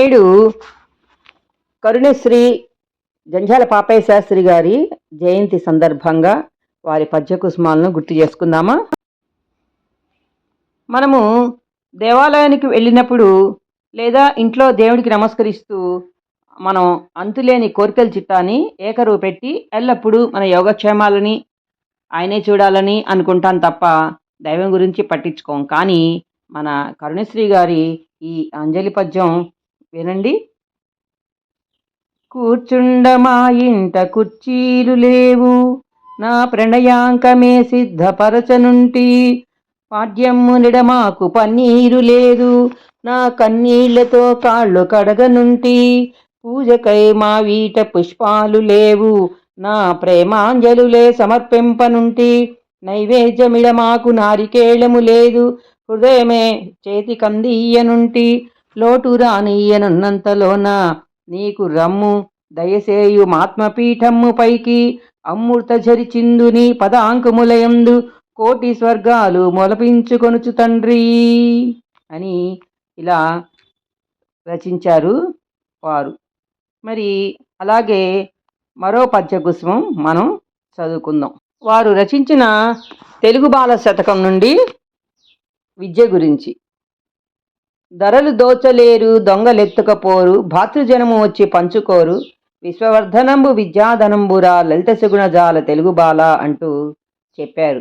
నేడు కరుణశ్రీ జంజాల పాపయ్య శాస్త్రి గారి జయంతి సందర్భంగా వారి పద్యకుసుమాలను గుర్తు చేసుకుందామా? మనము దేవాలయానికి వెళ్ళినప్పుడు లేదా ఇంట్లో దేవుడికి నమస్కరిస్తూ మనం అంతులేని కోరికల చిట్టాని ఏకరువు పెట్టి ఎల్లప్పుడూ మన యోగక్షేమాలని ఆయనే చూడాలని అనుకుంటాం తప్ప దైవం గురించి పట్టించుకోం. కానీ మన కరుణశ్రీ గారి ఈ అంజలి పద్యం వినండి. కూర్చుండ మా ఇంట కుర్చీలు లేవు. నా ప్రణయాంకమే సిద్ధపరచనుంటి. పాడ్యమ్మునిడమాకు పన్నీరు లేదు. నా కన్నీళ్ళతో కాళ్ళు కడగనుంటి. పూజకై మా వీట పుష్పాలు లేవు. నా ప్రేమాంజలులే సమర్పింపనుంటి. నైవేద్యమిడ మాకు నారికేళము లేదు. హృదయమే చేతి కందియ్యనుంటి లోటు రానియ్యనున్నంతలోన నీకు రమ్ము దయసేయు మాత్మపీఠమ్ము పైకి. అమృత జరిచిందు నీ పదాంకుములయందు కోటి స్వర్గాలు మొలపించుకొనుచు తండ్రి అని ఇలా రచించారు వారు. మరి అలాగే మరో పద్యకుసుమం మనం చదువుకుందాం. వారు రచించిన తెలుగు బాల శతకం నుండి విద్య గురించి. ధరలు దోచలేరు దొంగలెత్తుకపోరు భాతృజనము వచ్చి పంచుకోరు. విశ్వవర్ధనంబు విద్యాధనంబురా లలిత సుగుణ జాల తెలుగు బాల అంటూ చెప్పారు.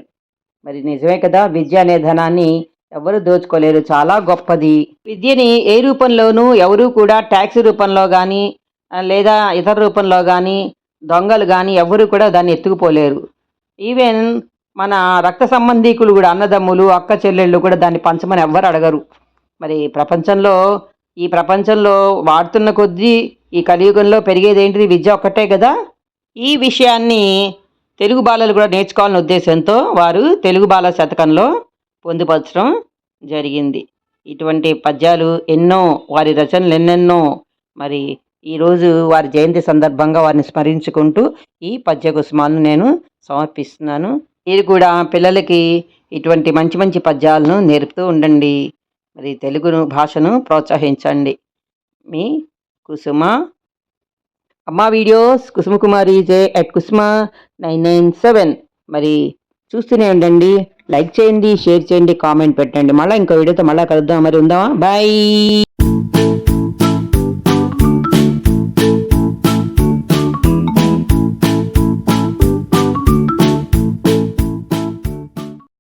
మరి నిజమే కదా విద్య అనే ధనాన్ని ఎవరు దోచుకోలేరు చాలా గొప్పది. విద్యని ఏ రూపంలోనూ ఎవరు కూడా ట్యాక్స్ రూపంలో కానీ లేదా ఇతర రూపంలో కానీ దొంగలు కానీ ఎవరు కూడా దాన్ని ఎత్తుకుపోలేరు. ఈవెన్ మన రక్త సంబంధీకులు కూడా అన్నదమ్ములు అక్క చెల్లెళ్ళు కూడా దాన్ని పంచమని ఎవ్వరు అడగరు. మరి ప్రపంచంలో ఈ ప్రపంచంలో వాడుతున్న కొద్దీ ఈ కలియుగంలో పెరిగేది ఏంటిది? విద్య ఒక్కటే కదా? ఈ విషయాన్ని తెలుగు బాలలు కూడా నేర్చుకోవాలనే ఉద్దేశంతో వారు తెలుగు బాల శతకంలో పొందుపరచడం జరిగింది. ఇటువంటి పద్యాలు ఎన్నో వారి రచనలు ఎన్నెన్నో మరి ఈరోజు వారి జయంతి సందర్భంగా వారిని స్మరించుకుంటూ ఈ పద్య కుసుమాలను నేను సమర్పిస్తున్నాను. మీరు కూడా పిల్లలకి ఇటువంటి మంచి మంచి పద్యాలను నేర్పుతూ ఉండండి. మరి తెలుగును భాషను ప్రోత్సహించండి. మీ కుసుమ. అమ్మ videos Kusuma Kumari J at Kusuma nine nine seven. మరి చూస్తూనే ఉండండి లైక్ చేయండి షేర్ చేయండి కామెంట్ పెట్టండి. మళ్ళీ ఇంకో వీడియోతో మళ్ళీ కలుద్దాం. మరి ఉందామా? బాయ్!